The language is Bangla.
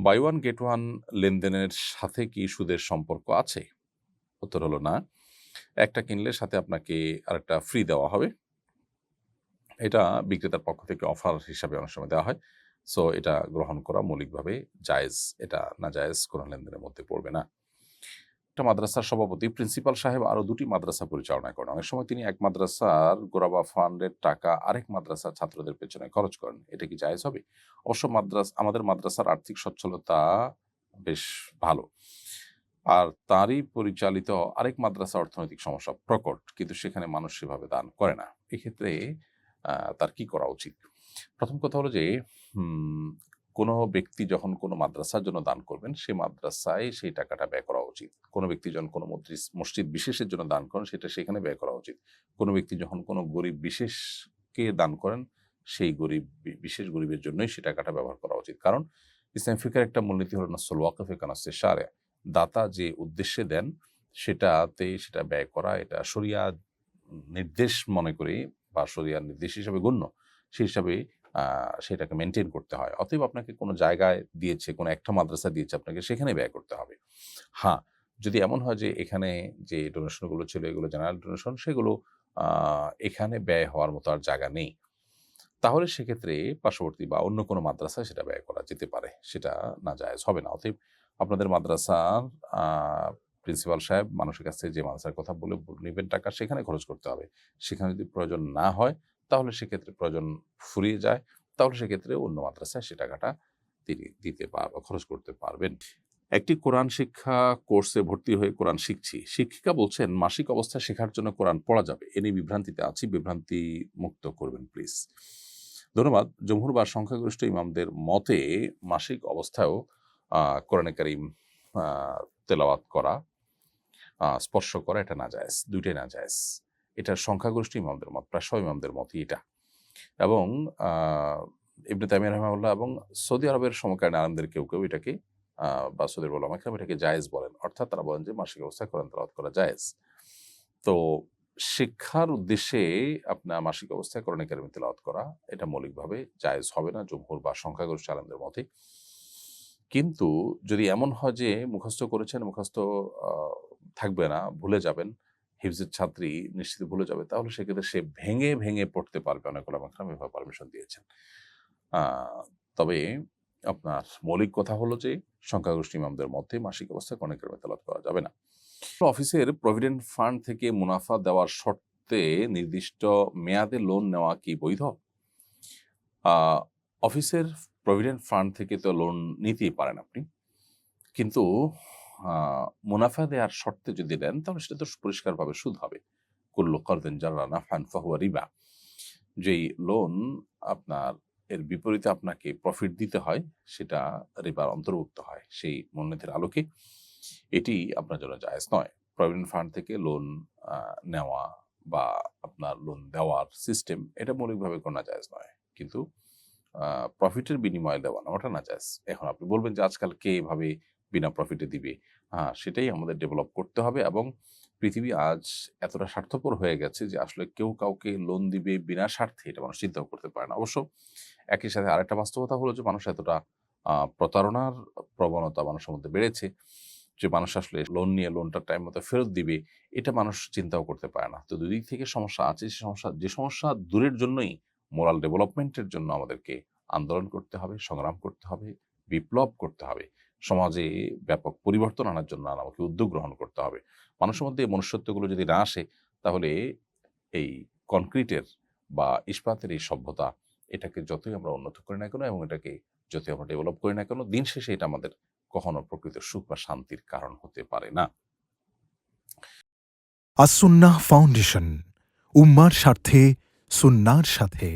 বাই ওয়ান গেট ওয়ান লেনদেনের সাথে কি সুদের সম্পর্ক আছে? উত্তর হলো না। একটা কিনলে সাথে আপনাকে আরেকটা ফ্রি দেওয়া হবে। এটা বিক্রেতার পক্ষ থেকে অফার হিসাবে অনেক সময় দেওয়া হয়। সো এটা গ্রহণ করা মৌলিকভাবে জায়েজ। এটা না জায়েজ কোনো লেনদেনের মধ্যে পড়বে না। একটা মাদ্রাসার সভাপতি, প্রিন্সিপাল সাহেব আরও দুটি মাদ্রাসা পরিচালনা করেন। অনেক সময় তিনি এক মাদ্রাসার গোরাবা ফান্ডের টাকা আরেক মাদ্রাসার ছাত্রদের পেছনে খরচ করেন। এটা কি জায়েজ হবে? অবশ্য মাদ্রাস আমাদের মাদ্রাসার আর্থিক সচ্ছলতা বেশ ভালো। আর তারই পরিচালিত আরেক মাদ্রাসা অর্থনৈতিক সমস্যা প্রকট, কিন্তু সেখানে মানুষ সেভাবে দান করে না। এক্ষেত্রে তার কি করা উচিত? প্রথম কথা হলো যে কোনো ব্যক্তি যখন কোনো মাদ্রাসার জন্য দান করবেন সেই মাদ্রাসায় সেই টাকাটা ব্যয় করা উচিত। কোনো ব্যক্তি যখন কোনো মসজিদ বিশেষের জন্য দান করেন, সেটা সেখানে ব্যয় করা উচিত। কোনো ব্যক্তি যখন কোনো গরিব বিশেষকে দান করেন, সেই গরিব বিশেষ গরিবের জন্যই সেই টাকাটা ব্যবহার করা উচিত। কারণ ইসলাম ফিকার একটা মূলনীতি হলো নাসল ওয়াকফে কানাসে সারে দাতা যে উদ্দেশ্যে দেন, সেটাতে সেটা ব্যয় করা, এটা শরিয়া নির্দেশ মনে করে, বা শরিয়ার নির্দেশ হিসাবে গণ্য। সেই হিসাবে সেটাকে মেনটেন করতে হয়। অতএব আপনাকে কোনো জায়গায় দিয়েছে, কোনো একটা মাদ্রাসা দিয়েছে আপনাকে, সেখানে ব্যয় করতে হবে। হ্যাঁ যদি এমন হয় যে এখানে যে ডোনেশনগুলো ছিল, এগুলো জেনারেল ডোনেশন সেগুলো এখানে ব্যয় হওয়ার মতো আর জায়গা নেই। তাহলে সেক্ষেত্রে পার্শ্ববর্তী বা অন্য কোনো মাদ্রাসায় সেটা ব্যয় করা যেতে পারে। সেটা না জায়েজ হবে না। অতএব আপনাদের মাদ্রাসার প্রিন্সিপাল সাহেব, মানুষের কাছে যে মাদ্রাসার কথা বলে নেবেন টাকা সেখানে খরচ করতে হবে। সেখানে যদি প্রয়োজন না হয় তাহলে সেক্ষেত্রে প্রয়োজন ফুরিয়ে যায়। তাহলে সেক্ষেত্রে অন্য মাদ্রাসায় সে টাকাটা তিনি দিতে পার খরচ করতে পারবেন। একটি কোরআন শিক্ষা কোর্সে ভর্তি হয়ে কোরআন শিখছি। শিক্ষিকা বলছেন, মাসিক অবস্থায় শেখার জন্য কোরআন পড়া যাবে। এ বিভ্রান্তিতে আছি। বিভ্রান্তি মুক্ত করবেন প্লিজ ধন্যবাদ। জমহুর বা সংখ্যাগরিষ্ঠ ইমামদের মতে, মাসিক অবস্থায়ও কোরআনে কারিম তেলাওয়াত করা স্পর্শ করা এটা না যায় দুইটাই না যায় এটা সংখ্যাগরিষ্ঠ ইমামদের মত প্রায় সব ইমামদের মতই এটা। এবং ইবনে তাইমিয়া রহমাউল্লাহ এবং সৌদি আরবের সমকালীন আনন্দের কেউ কেউ এটাকে বা সৌদি বলা আমাকে এটাকে জায়েজ বলেন। অর্থাৎ তারা বলেন যে মাসিক অবস্থায় কোরআন তেলাওয়াত করা জায়েজ। তো শিক্ষার উদ্দেশ্যে আপনার মাসিক অবস্থায় কোরআন কারিম তেলাওয়াত করা, এটা মৌলিকভাবে জায়েজ হবে না, জমহুর বা সংখ্যাগরিষ্ঠ আলমদের মতে কিন্তু যদি এমন হয় যে মুখস্থ করেছেন, মুখস্থ থাকবে না, ভুলে যাবেন হিফজের ছাত্রী নিশ্চিত ভুলে যাবে, তাহলে সেক্ষেত্রে সে ভেঙে ভেঙে পড়তে পারবে অনেক ওলামা একরাম এভাবে পারমিশন দিয়েছেন তবে আপনার মৌলিক কথা হলো যে, সংখ্যাগরিষ্ঠ ইমামদের মধ্যে মাসিক অবস্থায় কোরআন কারিমে তেলাওয়াত করা যাবে না। অফিসের প্রভিডেন্ট ফান্ড থেকে মুনাফা দেওয়ার শর্তে নির্দিষ্ট মেয়াদে লোন নেওয়া কি বৈধ? অফিসের প্রভিডেন্ট ফান্ড থেকে তো লোন নিতেই পারেন আপনি। কিন্তু মুনাফা দেওয়ার শর্তে যদি দেন, তাহলে সেটা তো পরিষ্কারভাবে সুদ হবে। কুল্লু করদেন যারা নাফান ফাহুয়া রিবা। যেই লোন আপনার, এর বিপরীতে আপনাকে প্রফিট দিতে হয়, সেটা রিবার অন্তর্ভুক্ত হয় সেই মূলনীতির আলোকে। এটি আপনার জন্য জায়েজ নয়। প্রভিডেন্ট ফান্ড থেকে লোন নেওয়া বা আপনার লোন দেওয়ার সিস্টেম এটা মৌলিকভাবে কোনো জায়েজ নয়। কিন্তু প্রফিটের বিনিময়ে দেওয়া না ওটা না জায়জ। এখন আপনি বলবেন যে আজকাল কে এভাবে বিনা প্রফিটে দিবে। হ্যাঁ সেটাই আমাদের ডেভেলপ করতে হবে এবং পৃথিবী আজ এতটা স্বার্থপর হয়ে গেছে যে আসলে কেউ কাউকে লোন দিবে বিনা স্বার্থে, এটা মানুষ চিন্তাও করতে পারে না। অবশ্য একই সাথে আরেকটা বাস্তবতা হলো যে মানুষ এতটা প্রতারণার প্রবণতা মানুষের মধ্যে বেড়েছে যে মানুষ আসলে লোন নিয়ে লোনটা টাইম মতো ফেরত দিবে, এটা মানুষ চিন্তাও করতে পারে না। তো দুদিক থেকে সমস্যা আছে, সে সমস্যা, যে সমস্যা দূরের জন্যই মোরাল ডেভেলপমেন্টের জন্য আমাদেরকে আন্দোলন করতে হবে, সংগ্রাম করতে হবে, বিপ্লব করতে হবে। সমাজে ব্যাপক পরিবর্তন আনার জন্য আমাকে উদ্যোগ গ্রহণ করতে হবে। মানুষের মধ্যে এই মনুষ্যত্বগুলো যদি না আসে, তাহলে এই কনক্রিটের বা ইস্পাতের এই সভ্যতা এটাকে যতই আমরা উন্নত করি না কেন এবং এটাকে যতই আমরা ডেভেলপ করি না কেন, দিন শেষে এটা আমাদের কখনো প্রকৃত সুখ বা শান্তির কারণ হতে পারে না। আসুন্নাহ ফাউন্ডেশন, উম্মার স্বার্থে, সুন্নার সাথে।